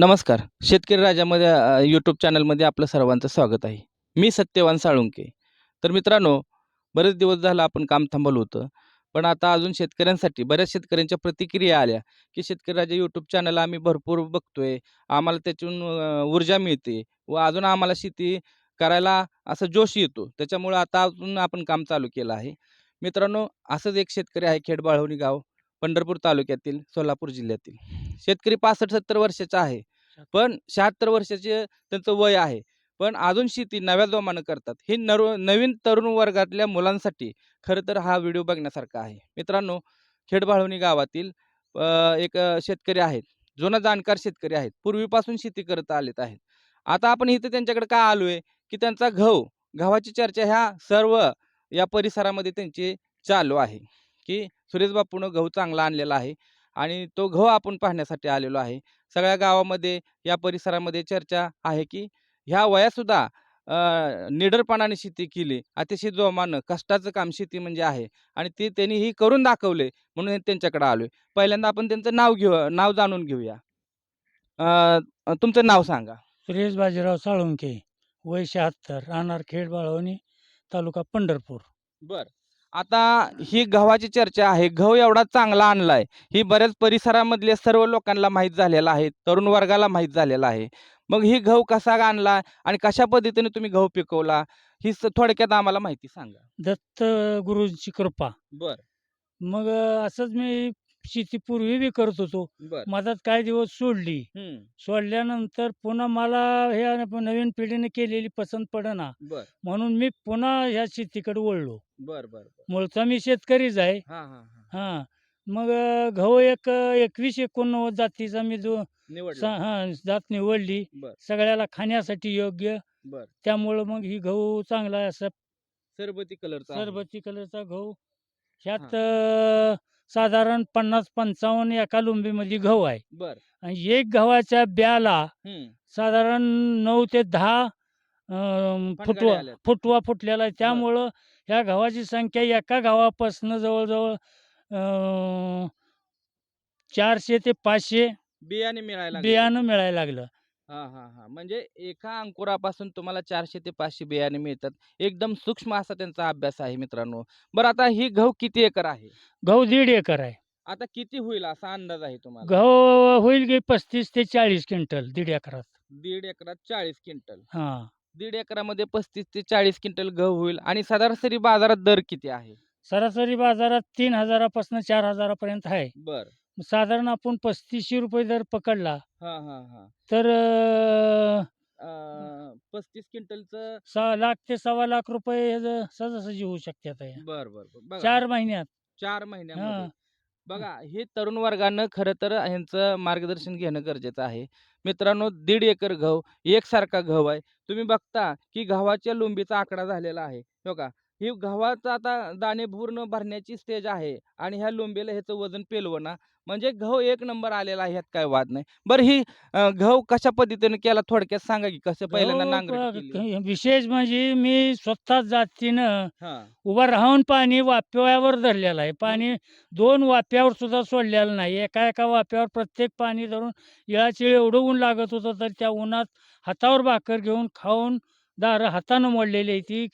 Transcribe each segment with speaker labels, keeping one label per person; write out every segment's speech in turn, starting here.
Speaker 1: नमस्कार. शेतकरी राजामध्ये यूट्यूब चॅनलमध्ये आपलं सर्वांचं स्वागत आहे. मी सत्यवान साळुंके. तर मित्रांनो बरेच दिवस झालं आपण काम थांबवलं होतं. पण आता अजून शेतकऱ्यांसाठी बऱ्याच शेतकऱ्यांच्या प्रतिक्रिया आल्या की शेतकरी राजा यूट्यूब चॅनल आम्ही भरपूर बघतोय. आम्हाला त्यातून ऊर्जा मिळते व अजून आम्हाला शेती करायला असा जोश येतो. त्याच्यामुळं आता अजून आपण काम चालू केलं आहे. मित्रांनो असंच एक शेतकरी आहे खेडबाळवणी गाव पंढरपूर तालुक्यातील सोलापूर जिल्ह्यातील. शेतकरी पासष्ट सत्तर वर्षाचा आहे. पण शहात्तर वर्षाचे त्यांचं वय आहे. पण अजून शेती नव्या जोमानं करतात. हे नर नवीन तरुण वर्गातल्या मुलांसाठी खरं तर हा व्हिडिओ बघण्यासारखा आहे. मित्रांनो खेडबाळवणी गावातील एक शेतकरी आहेत. जुना जाणकार शेतकरी आहेत. पूर्वीपासून शेती करत आलेत आहेत. आता आपण इथं त्यांच्याकडे का आलोय? की त्यांचा गहू गव्हाची चर्चा ह्या सर्व या परिसरामध्ये त्यांची चालू आहे. की सुरेश बापूनं गहू चांगला आणलेला आहे आणि तो गहू आपण पाहण्यासाठी आलेलो आहे. सगळ्या गावामध्ये या परिसरामध्ये चर्चा आहे की ह्या वयातसुद्धा निडरपणाने शेती केली. अतिशय जोमानं कष्टाचं काम शेती म्हणजे आहे आणि ते त्यांनी ही करून दाखवले म्हणून हे त्यांच्याकडे आलोय. पहिल्यांदा आपण त्यांचं नाव घेऊ नाव जाणून घेऊया. तुमचं नाव सांगा.
Speaker 2: सुरेश बाजीराव साळुंके वय शहात्तर राहणार खेड बाळवणी तालुका पंढरपूर.
Speaker 1: बर. आता ही गव्हाची चर्चा आहे. गहू एवढा चांगला आणलाय. ही बऱ्याच परिसरामधल्या सर्व लोकांना माहीत झालेला आहे. तरुण वर्गाला माहीत झालेला आहे. मग ही गहू कसा आणला आणि कशा पद्धतीने तुम्ही गहू पिकवला? ही थोडक्यात आम्हाला माहिती सांगा.
Speaker 2: दत्त गुरुची कृपा.
Speaker 1: बर.
Speaker 2: मग असंच मी शेती पूर्वी बी करत होतो.
Speaker 1: बर.
Speaker 2: मधात काही दिवस सोडली.
Speaker 1: हम्म.
Speaker 2: सोडल्यानंतर पुन्हा मला ह्या नवीन पिढीने केलेली पसंत पडना.
Speaker 1: बर.
Speaker 2: म्हणून मी पुन्हा ह्या शेतीकडे वळलो.
Speaker 1: बर बर बर.
Speaker 2: मूळचा मी शेतकरीच आहे.
Speaker 1: हा हा हा.
Speaker 2: हां. मग अं, गहू एक अं, एकवीस एकोणनव्वद जातीचा मी जो
Speaker 1: निवडला.
Speaker 2: हां जात निवडली.
Speaker 1: बर.
Speaker 2: सगळ्याला खाण्यासाठी योग्य.
Speaker 1: बर.
Speaker 2: त्यामुळं मग ही गहू चांगला आहे असं
Speaker 1: सरबती कलरचा आहे.
Speaker 2: सरबती कलरचा गहू. ह्यात अं, साधारण पन्नास पंचावन्न एका लुंबीमध्ये गहू आहे.
Speaker 1: बर.
Speaker 2: आणि एक गव्हाच्या ब्याला
Speaker 1: हम्म.
Speaker 2: साधारण नऊ ते दहा अं,
Speaker 1: फणगाड्या
Speaker 2: फुटवा
Speaker 1: आल्यात.
Speaker 2: फुटवा फुटलेला आहे. त्यामुळं ह्या गव्हाची संख्या एका गावापासनं जवळजवळ अं, चारशे ते पाचशे
Speaker 1: बियाणे मिळायला लागले.
Speaker 2: बियाणं मिळायला लागलं.
Speaker 1: हा हा हा. म्हणजे एका अंकुरापासून तुम्हाला चारशे ते पाचशे बियाणे मिळतात. एकदम सूक्ष्म असा त्यांचा अभ्यास आहे मित्रांनो. बरं आता ही गहू किती एकर आहे?
Speaker 2: गहू दीड एकर आहे.
Speaker 1: आता किती होईल असा अंदाज आहे तुम्हाला?
Speaker 2: गहू होईल की पस्तीस ते चाळीस क्विंटल दीड एकरात.
Speaker 1: दीड एकरात चाळीस क्विंटल.
Speaker 2: हां.
Speaker 1: दीड एकरामध्ये पस्तीस ते चाळीस क्विंटल गहू होईल आणि सरासरी बाजारात दर किती आहे?
Speaker 2: सरासरी बाजारात तीन हजारापासून चार हजारापर्यंत आहे.
Speaker 1: बर.
Speaker 2: साधारण आपण पस्तीसशे रुपये जर पकडला
Speaker 1: हा हा हा.
Speaker 2: तर अं,
Speaker 1: अं, पस्तीस क्विंटलचं
Speaker 2: सहा लाख ते सव्वा लाख रुपये ह्याचं सहजासहजी होऊ शकतात या.
Speaker 1: बर बर बर. बघा.
Speaker 2: चार महिन्यात.
Speaker 1: चार महिन्यामध्ये.
Speaker 2: हां.
Speaker 1: बघा हे तरुण वर्गानं खरं तर ह्यांचं मार्गदर्शन घेणं गरजेचं आहे. मित्रांनो दीड एकर गहू एकसारखा गहू आहे. तुम्ही बघता की गव्हाच्या लोंबीचा आकडा झालेला आहे. हो का? ही गव्हाचा आता दाणे पूर्ण भरण्याची स्टेज आहे आणि ह्या लोंबीला ह्याचं वजन पेलवं ना म्हणजे गहू एक नंबर आलेला आहे ह्यात काय वाद नाही. बरं ही गहू कशा पद्धतीने केला थोडक्यात सांगा की कसं पहिल्यांदा
Speaker 2: क- विशेष म्हणजे मी स्वतः जातीनं उभं राहून पाणी वाप्यावर धरलेलं आहे. पाणी दोन वाप्यावर सुद्धा सोडलेलं नाही. एका एका वाप्यावर प्रत्येक पाणी धरून इळाचिळ एवढं ऊन लागत होतं तर त्या उन्हात हातावर भाकर घेऊन खाऊन दार हातानं मोडलेली आहे ती.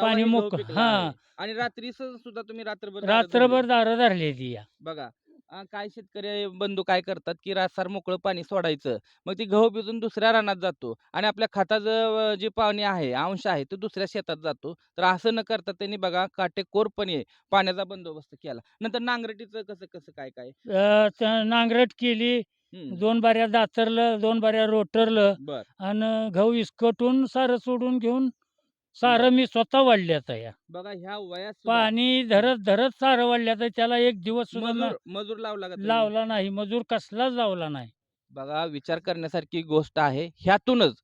Speaker 2: पाणी
Speaker 1: ही गहू
Speaker 2: मोक
Speaker 1: पिकला
Speaker 2: हा.
Speaker 1: आहे. आणि रात्री सुद्धा तुम्ही रात्रभर
Speaker 2: रात्रभर
Speaker 1: धरली.
Speaker 2: दारं धरली ती या.
Speaker 1: बघा अं, काय शेतकरी बंधू काय करतात की रासार मोकळं पाणी सोडायचं. मग ती गहू भिजून दुसऱ्या रानात जातो आणि आपल्या खताचं अं, जे पाणी आहे अंश आहे तो दुसऱ्या शेतात जातो. तर असं न करता त्यांनी बघा काटेकोरपणे पाण्याचा बंदोबस्त केला. नंतर नांगरटीचं कसं कसं काय काय?
Speaker 2: अ, त्या नांगरट केली
Speaker 1: हम्म,
Speaker 2: दोन बाऱ्या दातरलं दोन बाऱ्या रोटरलं
Speaker 1: बर.
Speaker 2: आणि गहू इसकटून सारं सोडून घेऊन सारं मी स्वतः वाढल्यात या
Speaker 1: बघा ह्या वयात सुद्धा
Speaker 2: पाणी धरत धरत सारं वाढल्यात त्याला एक दिवस सुद्धा
Speaker 1: मजूर
Speaker 2: न-
Speaker 1: मजूर लावला का तुम्ही?
Speaker 2: लावला नाही. मजूर कसलाच लावला नाही.
Speaker 1: बघा विचार करण्यासारखी गोष्ट आहे. ह्यातूनच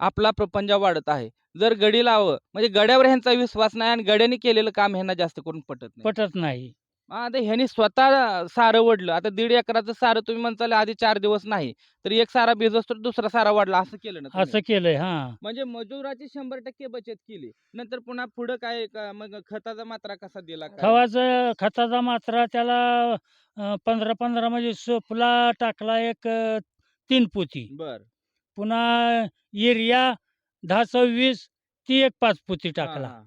Speaker 1: आपला प्रपंच वाढत आहे. जर गडी लावं म्हणजे गड्यावर ह्यांचा विश्वास नाही आणि गड्याने केलेलं काम ह्यांना जास्त करून पटत नाही.
Speaker 2: पटत नाही.
Speaker 1: हा, आता ह्यांनी स्वतः सारं वडलं. आता दीड एकराचं सारं तुम्ही म्हणताल आधी चार दिवस नाही तर एक सारा भिजवस तर दुसरा सारा वाढला असं केलं ना तुम्ही?
Speaker 2: असं केलंय हा.
Speaker 1: म्हणजे मजुराची शंभर टक्के बचत केली. नंतर पुन्हा पुढं काय का- मग खताचा मात्रा कसा दिला काय?
Speaker 2: खवाचं खताचा मात्रा त्याला अ, पंधरा पंधरा म्हणजे सोपला टाकला एक अ, तीन पोती.
Speaker 1: बर.
Speaker 2: पुन्हा युरिया दहा सव्वीस ती एक पाच पोती
Speaker 1: हा,
Speaker 2: टाकला.
Speaker 1: हा,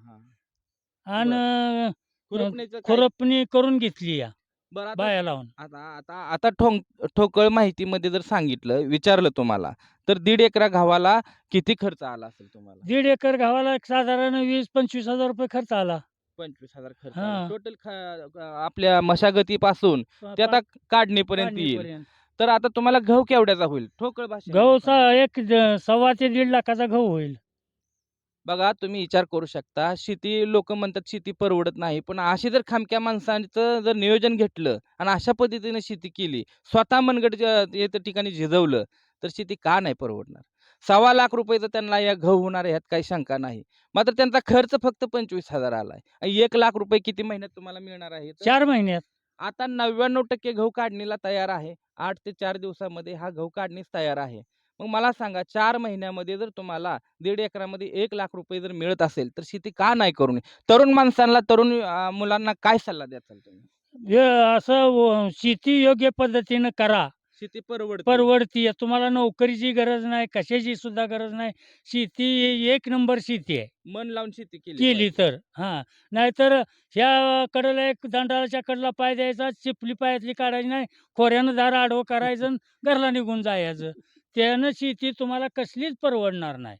Speaker 1: हा.
Speaker 2: आणि
Speaker 1: खुरपणीचं काय?
Speaker 2: खुरपणी करून घेतली या.
Speaker 1: बरं आता
Speaker 2: बाया लावून.
Speaker 1: आता आता आता ठोंक ठोकळ माहितीमध्ये जर सांगितलं विचारलं तुम्हाला तर दीड एकरा गव्हाला किती खर्च आला असेल तुम्हाला?
Speaker 2: दीड एकर गव्हाला एक साधारण वीस पंचवीस हजार रुपये खर्च आला.
Speaker 1: पंचवीस हजार खर्च
Speaker 2: हा.
Speaker 1: टोटल आपल्या मशागतीपासून ते आता काढणीपर्यंत येईल.
Speaker 2: काढणीपर्यंत.
Speaker 1: तर आता तुम्हाला गहू केवढ्याचा होईल? ठोकळ भाषा
Speaker 2: गहू सा- एक ज- सव्वा ते दीड लाखाचा गहू होईल.
Speaker 1: बघा तुम्ही विचार करू शकता शेती लोक म्हणतात शेती परवडत नाही पण अशी जर खामक्या माणसांचं जर नियोजन घेतलं आणि अशा पद्धतीने शेती केली स्वतः मनगडच्या येत्या ठिकाणी झिजवलं तर शेती का नाही परवडणार? सव्वा लाख रुपयाचं त्यांना या गहू होणार ह्यात काही शंका नाही. मात्र त्यांचा खर्च फक्त पंचवीस हजार आलाय. एक लाख रुपये किती महिन्यात तुम्हाला मिळणार आहे
Speaker 2: चार महिन्यात.
Speaker 1: आता नव्याण्णव टक्के गहू काढणीला तयार आहे. आठ ते चार दिवसामध्ये हा गहू काढणीस तयार आहे. मग मला सांगा चार महिन्यामध्ये जर तुम्हाला दीड एकरामध्ये एक लाख रुपये जर मिळत असेल तर शेती का नाही करू नये? तरुण माणसांना तरुण मुलांना काय सल्ला द्याल तुम्ही?
Speaker 2: हे असं शेती योग्य पद्धतीनं करा.
Speaker 1: शेती परवडते.
Speaker 2: परवडती तुम्हाला नोकरीची गरज नाही कशाची सुद्धा गरज नाही. शेती एक नंबर शेती आहे.
Speaker 1: मन लावून शेती केली
Speaker 2: केली. तर. हा. नाहीतर ह्या कडेला एक दंडाळाच्या कडला पाय द्यायचा चिपली पायातली काढायची नाही. खोऱ्यानं दार आडवं करायचं घरला निघून जायचं. त्यानं शेती तुम्हाला कसलीच परवडणार नाही.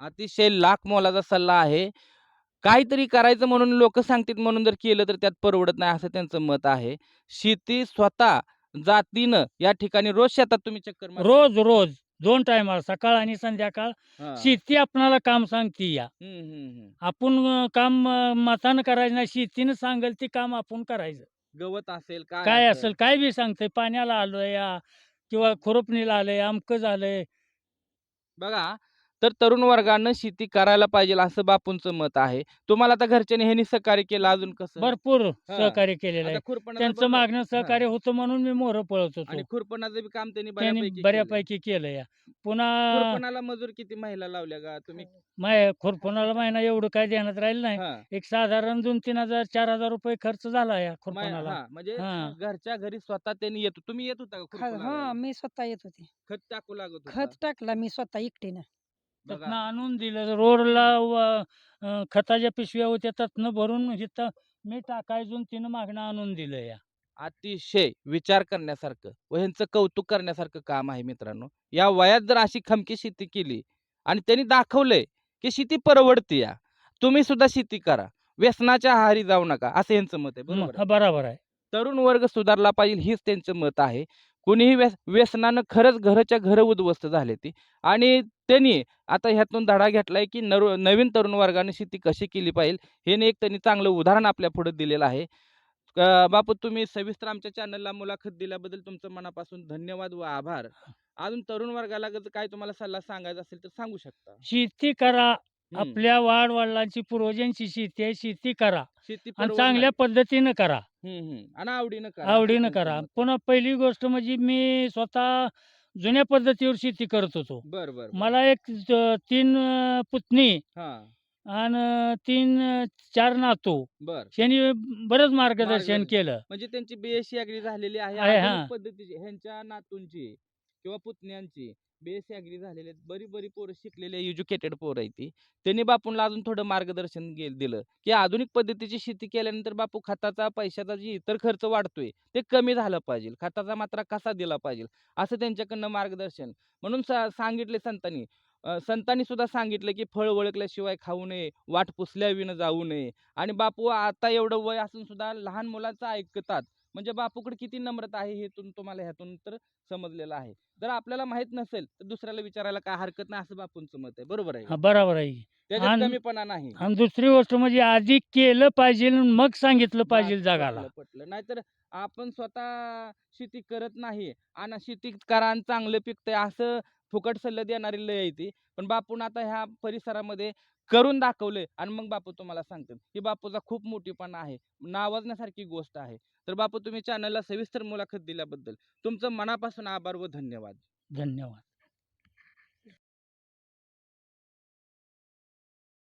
Speaker 1: अतिशय लाख मोलाचा सल्ला आहे. काहीतरी करायचं म्हणून लोक सांगतात म्हणून जर केलं तर त्यात परवडत नाही असं त्यांचं मत आहे. शेती स्वतः जातीनं या ठिकाणी रोज शेतात तुम्ही चक्कर मारता?
Speaker 2: रोज रोज. दोन टायमाला सकाळ आणि संध्याकाळ.
Speaker 1: हा.
Speaker 2: शेती आपणाला काम सांगते या.
Speaker 1: हम्म, हम्म, हम्म.
Speaker 2: आपण अं, काम अं, मतानं करायचं नाही. शेतीनं सांगेल ते काम आपण करायचं.
Speaker 1: गवत असेल
Speaker 2: काय असेल काय बी सांगतंय. पाण्याला आलोय या. किंवा खुरपणीला आलंय अमकं झालंय
Speaker 1: बघा तर तरुण वर्गानं शेती करायला पाहिजे असं बापूंचं मत आहे तुम्हाला आता घरच्यांनी ह्यांनी सहकार्य केलं अजून कसं
Speaker 2: भरपूर सहकार्य केलेलं
Speaker 1: आता
Speaker 2: आहे त्यांचं. मागणं सहकार्य होतं म्हणून मी मोहर पळत
Speaker 1: आणि
Speaker 2: होतो
Speaker 1: खुरपणाचं बी काम त्यांनी
Speaker 2: त्यांनी
Speaker 1: बऱ्यापैकी
Speaker 2: केलं या पुन्हा
Speaker 1: खुरपणाला मजूर किती महिला लावल्या का तुम्ही
Speaker 2: माय खुरपणाला महिना एवढं काय देण्यात राहिलं नाही
Speaker 1: हा.
Speaker 2: एक साधारण दोन तीन हजार चार हजार रुपये खर्च झाला या
Speaker 1: मा-
Speaker 2: खुरपणाला
Speaker 1: हा, म्हणजे
Speaker 2: हा.
Speaker 1: घरच्या घरी स्वतः त्यांनी येतो तुम्ही येत होता का खुरपणाला?
Speaker 3: हा मी स्वतः येत होते
Speaker 1: खत टाकू लागत होता?
Speaker 3: खत टाकला मी स्वतः एकटीनं.
Speaker 2: त्यातनं आणून दिलं. रोडला खताच्या पिशव्या होत्या त्यातनं भरून इथं मी टाकायचून तिनं मागणं आणून दिलं या.
Speaker 1: अतिशय विचार करण्यासारखं व ह्यांचं कौतुक करण्यासारखं काम आहे मित्रांनो. या वयात जर अशी खमकी शेती केली आणि त्यांनी दाखवलंय की शेती परवडते या तुम्ही सुद्धा शेती करा. व्यसनाच्या आहारी जाऊ नका असं यांचं मत आहे. बरोबर आहे. तरुण वर्ग सुधारला पाहिजे हीच त्यांचं मत आहे. कुणीही व्यस व्यसनानं खरंच घराच्या घर उद्ध्वस्त झाले ती. आणि त्यांनी आता ह्यातून धडा घेतलाय की नर नवीन तरुण वर्गाने शेती कशी केली पाहिजे हे एक त्यांनी चांगलं उदाहरण आपल्या पुढे दिलेलं आहे. बापू तुम्ही सविस्तर आमच्या चॅनलला मुलाखत दिल्याबद्दल तुमचं मनापासून धन्यवाद व आभार. अजून तरुण वर्गाला काय तुम्हाला सल्ला सांगायचा असेल तर सांगू शकता.
Speaker 2: शेती करा. आपल्या वाढ वडिलांची पूर्वजांची शेती आहे शेती करा.
Speaker 1: शेती.
Speaker 2: चांगल्या पद्धतीनं करा.
Speaker 1: हम्म, हम्म. आणि आवडीनं करा
Speaker 2: आवडीनं
Speaker 1: असं त्यांचं
Speaker 2: करा
Speaker 1: मत.
Speaker 2: पुन्हा पहिली गोष्ट म्हणजे मी स्वतः जुन्या पद्धतीवर शेती करत होतो
Speaker 1: बर बर बर.
Speaker 2: मला एक ज- तीन अं, पुतणी
Speaker 1: हा
Speaker 2: आणि तीन अं, चार नातू
Speaker 1: बर
Speaker 2: यांनी बरंच मार्गदर्शन
Speaker 1: मार्गदर्शन.
Speaker 2: केलं
Speaker 1: म्हणजे त्यांची बीएससी अग्री झालेली आहे
Speaker 2: आहे,
Speaker 1: आधुनिक. पद्धतीची ह्यांच्या नातूंची किंवा पुतण्यांची बेस ॲग्री झालेले आहेत. बरी बरी पोरं शिकलेले एज्युकेटेड पोरं आहे ती. त्यांनी बापूंना अजून थोडं मार्गदर्शन गे- दिलं. की आधुनिक पद्धतीची शेती केल्यानंतर बापू खताचा पैशाचा जी इतर खर्च वाढतोय ते कमी झालं पाहिजे. खताचा मात्रा कसा दिला पाहिजे? असं त्यांच्याकडनं मार्गदर्शन. म्हणून सा- सांगितले संतांनी. संतांनी सुद्धा सांगितलं की फळ ओळखल्याशिवाय खाऊ नये वाट पुसल्याविनं जाऊ नये. आणि बापू आता एवढं वय असून सुद्धा लहान मुलांचं ऐकतात. म्हणजे बापूकडे किती नम्रता आहे हे तुम तुम्हाला ह्यातून तर समजलेलं आहे. जर आपल्याला माहीत नसेल तर दुसऱ्याला विचारायला काय हरकत नाही असं बापूंचं मत आहे. बरोबर आहे
Speaker 2: हा? बरोबर आहे.
Speaker 1: त्याच्यात
Speaker 2: आणि-
Speaker 1: कमीपणा नाही.
Speaker 2: आणि दुसरी गोष्ट म्हणजे आधी केलं पाहिजे आणि मग सांगितलं पाहिजे जगाला.
Speaker 1: पटलं. पटलं नाहीतर आपण स्वतः शेती करत नाही आणि शेती करा आणि चांगलं पिकतंय असं फुकट सल्ला देणारी लय येते ती. पण बापून आता ह्या परिसरामध्ये करून दाखवले आणि मग बापू तुम्हाला सांगतात की बापूचा खूप मोठीपणा आहे नावाजण्यासारखी गोष्ट आहे. तर बापू तुम्ही चॅनलला सविस्तर मुलाखत दिल्याबद्दल तुमचं मनापासून आभार व धन्यवाद.
Speaker 2: धन्यवाद.